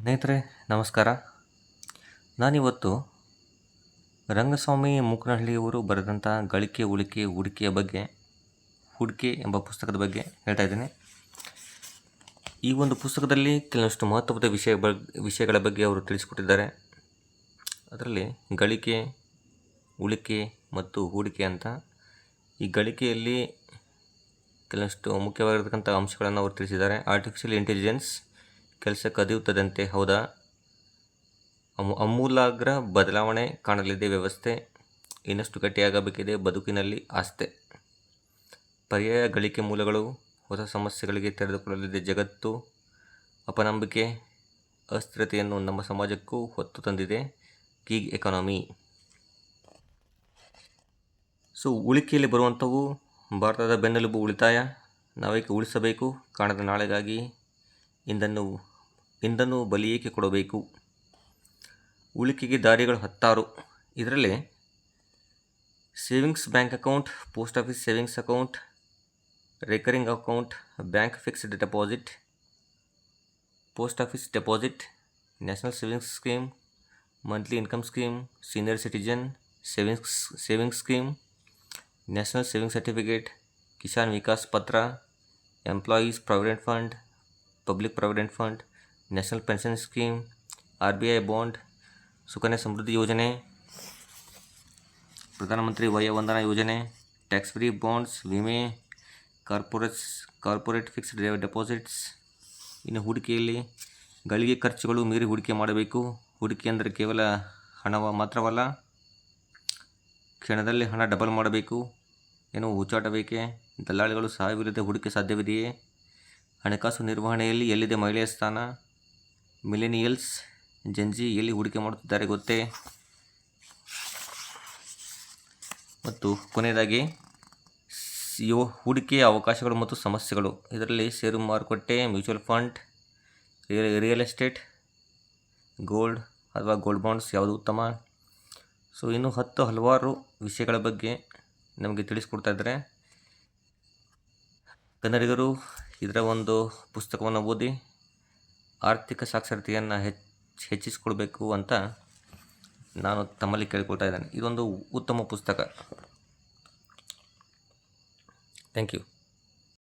ಸ್ನೇಹಿತರೆ, ನಮಸ್ಕಾರ. ನಾನಿವತ್ತು ರಂಗಸ್ವಾಮಿ ಮೂಕನಹಳ್ಳಿಯವರು ಬರೆದಂಥ ಗಳಿಕೆ, ಉಳಿಕೆ, ಹೂಡಿಕೆಯ ಬಗ್ಗೆ, ಹೂಡಿಕೆ ಎಂಬ ಪುಸ್ತಕದ ಬಗ್ಗೆ ಹೇಳ್ತಾ ಇದ್ದೀನಿ. ಈ ಒಂದು ಪುಸ್ತಕದಲ್ಲಿ ಕೆಲವಷ್ಟು ಮಹತ್ವದ ವಿಷಯ ವಿಷಯಗಳ ಬಗ್ಗೆ ಅವರು ತಿಳಿಸಿಕೊಟ್ಟಿದ್ದಾರೆ. ಅದರಲ್ಲಿ ಗಳಿಕೆ, ಉಳಿಕೆ ಮತ್ತು ಹೂಡಿಕೆ ಅಂತ. ಈ ಗಳಿಕೆಯಲ್ಲಿ ಕೆಲವಷ್ಟು ಮುಖ್ಯವಾಗಿರ್ತಕ್ಕಂಥ ಅಂಶಗಳನ್ನು ಅವರು ತಿಳಿಸಿದ್ದಾರೆ. ಆರ್ಟಿಫಿಷಿಯಲ್ ಇಂಟೆಲಿಜೆನ್ಸ್ ಕೆಲಸ ಕದಿಯುತ್ತದಂತೆ, ಹೌದಾ? ಅಮು, ಅಮೂಲಾಗ್ರ ಬದಲಾವಣೆ ಕಾಣಲಿದೆ ವ್ಯವಸ್ಥೆ. ಇನ್ನಷ್ಟು ಗಟ್ಟಿಯಾಗಬೇಕಿದೆ ಬದುಕಿನಲ್ಲಿ ಆಸ್ತೆ. ಪರ್ಯಾಯ ಗಳಿಕೆ ಮೂಲಗಳು ಹೊಸ ಸಮಸ್ಯೆಗಳಿಗೆ ತೆರೆದುಕೊಳ್ಳಲಿದೆ ಜಗತ್ತು. ಅಪನಂಬಿಕೆ, ಅಸ್ಥಿರತೆಯನ್ನು ನಮ್ಮ ಸಮಾಜಕ್ಕೂ ಹೊತ್ತು ತಂದಿದೆ. ಗೀಗ್ ಎಕಾನಮಿ. ಸೊ, ಉಳಿಕೆಯಲ್ಲಿ ಬರುವಂಥವು ಭಾರತದ ಬೆನ್ನೆಲುಬು ಉಳಿತಾಯ. ನಾವೇಕೆ ಉಳಿಸಬೇಕು. ಕಾಣದ ನಾಳೆಗಾಗಿ ಇಂದನ್ನು ಇಂದನ್ನು ಏಕೆ ಕೊಡಬೇಕು? ಉಳಿಕೆಗೆ ದಾರಿಗಳು ಹತ್ತಾರು. ಇದರಲ್ಲಿ savings bank account, post office savings account, recurring account, bank fixed deposit, post office deposit, national savings scheme, monthly income scheme, senior citizen savings savings scheme, national saving certificate, Kisan Vikas Patra, employees provident fund, public provident fund national pension scheme R B I bond Sukanya Samriddhi Yojana Pradhanmantri Vaya Vandana Yojana tax free bonds ವಿಮೆ corporates corporate fixed deposits ಇನ್ನು ಹೂಡಿಕೆಯಲ್ಲಿ ಗಳಿಗೆ ಖರ್ಚುಗಳು ಮೀರಿ ಹೂಡಿಕೆ ಮಾಡಬೇಕು. ಹೂಡಿಕೆ ಅಂದರೆ ಕೇವಲ ಹಣವ ಮಾತ್ರವಲ್ಲ, ಕ್ಷಣದಲ್ಲಿ ಹಣ ಡಬಲ್ ಮಾಡಬೇಕು. ಏನು ಹುಚ್ಚಾಟ ದಲ್ಲಾಳಿಗಳು ಸಹಾಯವಿಲ್ಲದೆ ಹೂಡಿಕೆ ಸಾಧ್ಯವಿದೆಯೇ? ಹಣಕಾಸು ನಿರ್ವಹಣೆಯಲ್ಲಿ ಎಲ್ಲಿದೆ ಮಹಿಳೆಯ ಸ್ಥಾನ? ಮಿಲೆನಿಯಲ್ಸ್ ಜೆನ್ಜಿ ಎಲ್ಲಿ ಹೂಡಿಕೆ ಮಾಡುತ್ತಿದ್ದಾರೆ ಗೊತ್ತೇ? ಮತ್ತು ಕೊನೆಯದಾಗಿ ಯೋ ಹೂಡಿಕೆಯ ಅವಕಾಶಗಳು ಮತ್ತು ಸಮಸ್ಯೆಗಳು. ಇದರಲ್ಲಿ ಷೇರು ಮಾರುಕಟ್ಟೆ, mutual fund, real real estate, gold ಅಥವಾ ಗೋಲ್ಡ್ ಬಾಂಡ್ಸ್ ಯಾವುದು ಉತ್ತಮ? ಸೊ, ಇನ್ನೂ ಹತ್ತು ಹಲವಾರು ವಿಷಯಗಳ ಬಗ್ಗೆ ನಮಗೆ ತಿಳಿಸ್ಕೊಡ್ತಾ ಇದ್ದಾರೆ. ಕನ್ನಡಿಗರು, ಇದರ ಒಂದು ಪುಸ್ತಕವನ್ನು ಓದಿ ಆರ್ಥಿಕ ಸಾಕ್ಷರತೆಯನ್ನು ಹೆಚ್ಚು ಹೆಚ್ಚಿಸ್ಕೊಳ್ಬೇಕು ಅಂತ ನಾನು ತಮ್ಮಲ್ಲಿ ಕೇಳ್ಕೊಳ್ತಾ ಇದ್ದೇನೆ. ಇದೊಂದು ಉತ್ತಮ ಪುಸ್ತಕ. Thank you